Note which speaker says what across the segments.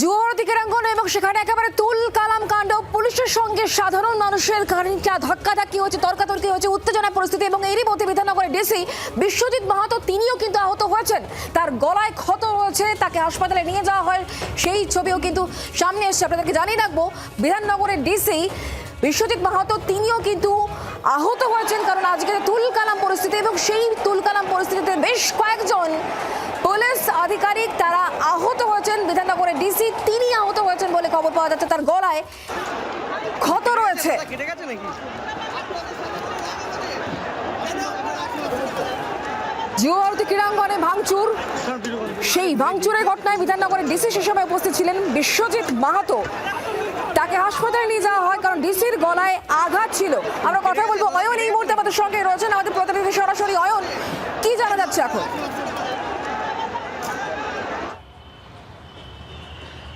Speaker 1: যুবভারতী ক্রীড়াঙ্গন এবং সেখানে একেবারে তুল কালাম কাণ্ড। পুলিশের সঙ্গে সাধারণ মানুষের খানিকটা ধাক্কাধাক্কি হচ্ছে তর্কাতর্কি হচ্ছে উত্তেজনা পরিস্থিতি এবং এরই মধ্যে বিধাননগরের ডিসি বিশ্বজিৎ মাহাতো তিনিও কিন্তু আহত হয়েছেন। তার গলায় ক্ষত রয়েছে, তাকে হাসপাতালে নিয়ে যাওয়া হয়। সেই ছবিও কিন্তু সামনে এসছে, আপনাদেরকে জানিয়ে রাখব, বিধাননগরের ডিসি বিশ্বজিৎ মাহাতো তিনিও কিন্তু আহত হয়েছেন কারণ আজকে তুল কালাম পরিস্থিতি এবং সেই তুল কালাম পরিস্থিতিতে বেশ কয়েকজন পুলিশ আধিকারিক তারা আহত বিধাননগরের ডিসি তিনি আহত হয়েছেন বলে খবর পাওয়া যাচ্ছে। তার গলায় ক্ষত রয়েছে। যুবভারতী ক্রীড়াঙ্গনে ভাঙচুর। সেই ভাঙচুরের ঘটনায় বিধাননগরের ডিসি সে সময় উপস্থিত ছিলেন বিশ্বজিৎ মাহাতো। তাকে হাসপাতালে নিয়ে যাওয়া হয় কারণ ডিসির গলায় আঘাত ছিল। আমরা কথা বলব অয়ন এই মুহূর্তে আমাদের সঙ্গে রয়েছেন আমাদের প্রতিনিধি সরাসরি। অয়ন, কি জানা যাচ্ছে এখন?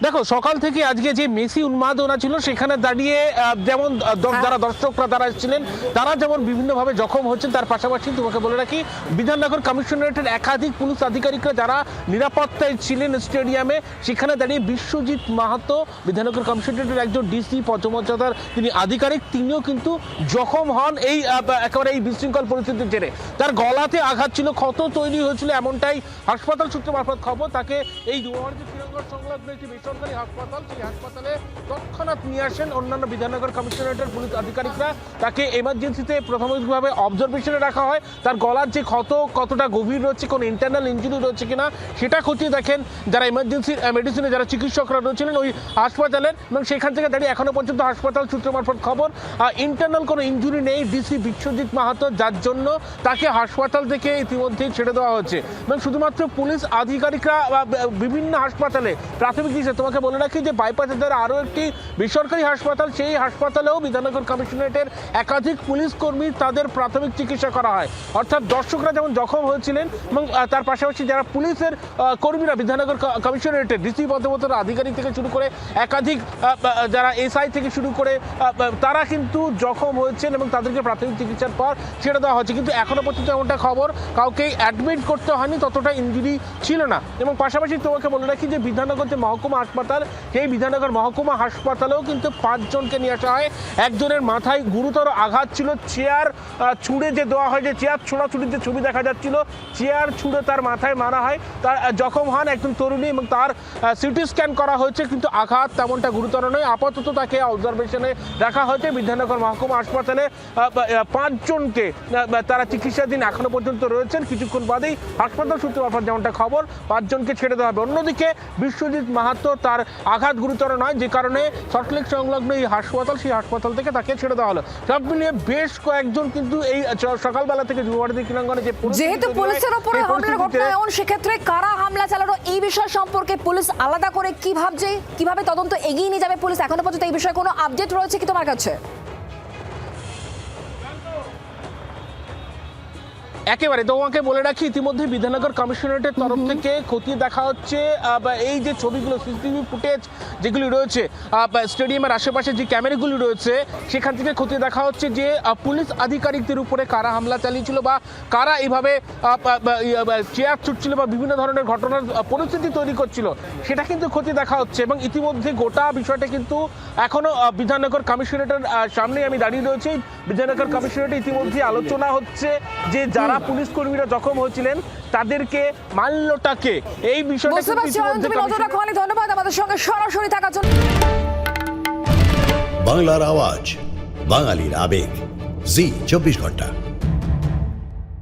Speaker 2: দেখো সকাল থেকে আজকে যে মেসি উন্মাদনা ছিল সেখানে দাঁড়িয়ে যেমন
Speaker 1: হ্যাঁ।
Speaker 2: যারা দর্শকরা তারা এসেছিলেন তারা যেমন বিভিন্নভাবে জখম হচ্ছেন তার পাশাপাশি তোমাকে বলে রাখি বিধাননগর কমিশনারেটের একাধিক পুলিশ আধিকারিকরা যারা নিরাপত্তায় ছিলেন স্টেডিয়ামে সেখানে দাঁড়িয়ে বিশ্বজিৎ মাহাতো বিধাননগর কমিশনারেটের একজন ডিসি পঞ্চমর্যাদার তিনি আধিকারিক তিনিও কিন্তু জখম হন এই একেবারে এই বিশৃঙ্খল পরিস্থিতির জেরে তার গলাতে আঘাত ছিল ক্ষত তৈরি হয়েছিল এমনটাই হাসপাতাল সূত্র মারফত খবর তাকে এই দুয়ারজি শ্রীনগর সংলগ্ন একটি বেসরকারি হাসপাতাল, সেই হাসপাতালে তৎক্ষণাৎ নিয়ে আসেন অন্যান্য বিধাননগর কমিশনারেটের পুলিশ আধিকারিকরা। তাকে এমার্জেন্সিতে প্রাথমিকভাবে অবজারভেশনে রাখা হয়। তার গলার যে ক্ষত, কতটা গভীর রয়েছে, কোনো ইন্টারনাল ইঞ্জুরি রয়েছে কিনা, সেটা খতিয়ে দেখেন যারা এমার্জেন্সি মেডিসিনে যারা চিকিৎসকরা রয়েছিলেন ওই হাসপাতালের এবং সেখান থেকে দাঁড়িয়ে এখনও পর্যন্ত হাসপাতাল সূত্র মারফত খবর। ইন্টারনাল কোনো ইঞ্জুরি নেই ডিসি বিশ্বজিৎ মাহাতো, যার জন্য তাকে হাসপাতাল থেকে ইতিমধ্যেই ছেড়ে দেওয়া হচ্ছে এবং শুধুমাত্র পুলিশ আধিকারিকরা বিভিন্ন হাসপাতালে প্রাথমিক দিকে তোমাকে বলে রাখি যে বাইপাসের দ্বারা আরও একটি বেসরকারি হাসপাতাল, সেই হাসপাতালেও বিধাননগর কমিশনারেটের একাধিক পুলিশ কর্মী তাদের প্রাথমিক চিকিৎসা করা হয়। অর্থাৎ দর্শকরা যেমন জখম হয়েছিলেন এবং তার পাশাপাশি যারা পুলিশের কর্মীরা বিধাননগর কমিশনারেটের ডিসি পদবতর আধিকারিক থেকে শুরু করে একাধিক যারা এসআই থেকে শুরু করে তারা কিন্তু জখম হয়েছেন এবং তাদেরকে প্রাথমিক চিকিৎসার পর ছেড়ে দেওয়া হচ্ছে কিন্তু এখনও পর্যন্ত এমনটা খবর কাউকে অ্যাডমিট করতে হয়নি, ততটা ইঞ্জুরি ছিল না। এবং পাশাপাশি তোমাকে বলে রাখি যে বিধাননগর যে মহকুমা হাসপাতাল, সেই বিধাননগর মহকুমা হাসপাতালেও কিন্তু পাঁচজনকে নিয়ে আসা হয়। একজনের মাথায় গুরুতর আঘাত ছিল, চেয়ার ছুঁড়ে যে দেওয়া হয়, যে চেয়ার ছোড়াছুড়ির যে ছবি দেখা যাচ্ছিল, চেয়ার ছুঁড়ে তার মাথায় মারা হয়। তার জখম হন একজন তরুণী এবং তার সিটি স্ক্যান করা হয়েছে, কিন্তু আঘাত তেমনটা গুরুতর নয়। আপাতত তাকে অবজারভেশনে রাখা হয়েছে। বিধাননগর মহকুমা হাসপাতালে পাঁচজনকে তারা চিকিৎসাধীন এখনও পর্যন্ত রয়েছেন। কিছুক্ষণ বাদেই হাসপাতাল সূত্রে যেমনটা খবর, পাঁচজনকে ছেড়ে দেওয়া হবে। অন্যদিকে বিশ্বজিৎ মাহাতো তার আঘাত গুরুতর নয় যে কারণে সল্টলেক সংলগ্ন এই হাসপাতাল সেই হাসপাতাল থেকে তাকে ছেড়ে দেওয়া হলো। সব মিলিয়ে বেশ কয়েকজন কিন্তু এই সকালবেলা থেকে যুবভারতী ক্রীড়াঙ্গনে যে
Speaker 1: যেহেতু পুলিশের উপরে হামলার ঘটনা এমন সেক্ষেত্রে কারা হামলা চালানো এই বিষয় সম্পর্কে পুলিশ আলাদা করে কি ভাবছে কীভাবে তদন্ত এগিয়ে নিয়ে যাবে পুলিশ এখনও পর্যন্ত এই বিষয়ে কোনো আপডেট রয়েছে কি তোমার কাছে?
Speaker 2: একেবারে তোমাকে বলে রাখি ইতিমধ্যে বিধাননগর কমিশনারেটের তরফ থেকে খতিয়ে দেখা হচ্ছে বা এই যে ছবিগুলো সিসিটিভি ফুটেজ যেগুলি রয়েছে স্টেডিয়ামের আশেপাশে যে ক্যামেরাগুলি রয়েছে সেখান থেকে খতিয়ে দেখা হচ্ছে যে পুলিশ আধিকারিকদের উপরে কারা হামলা চালিয়েছিল বা কারা এইভাবে চেয়ার ছুটছিল বা বিভিন্ন ধরনের ঘটনার পরিস্থিতি তৈরি করছিল সেটা কিন্তু খতিয়ে দেখা হচ্ছে এবং ইতিমধ্যে গোটা বিষয়টা কিন্তু এখনও বিধাননগর কমিশনারেটের আহ, সামনেই আমি দাঁড়িয়ে রয়েছি। বিধাননগর কমিশনারেটে ইতিমধ্যে আলোচনা হচ্ছে যে যারা পুলিশ কর্মীরা জখম হয়েছিলেন তাদেরকে মাল্যটাকে। এই বিষয়টা
Speaker 1: অনেক ধন্যবাদ। আমাদের সঙ্গে সরাসরি থাকার জন্য।
Speaker 3: বাংলার আওয়াজ বাঙালির আবেগ। জি চব্বিশ ঘণ্টা।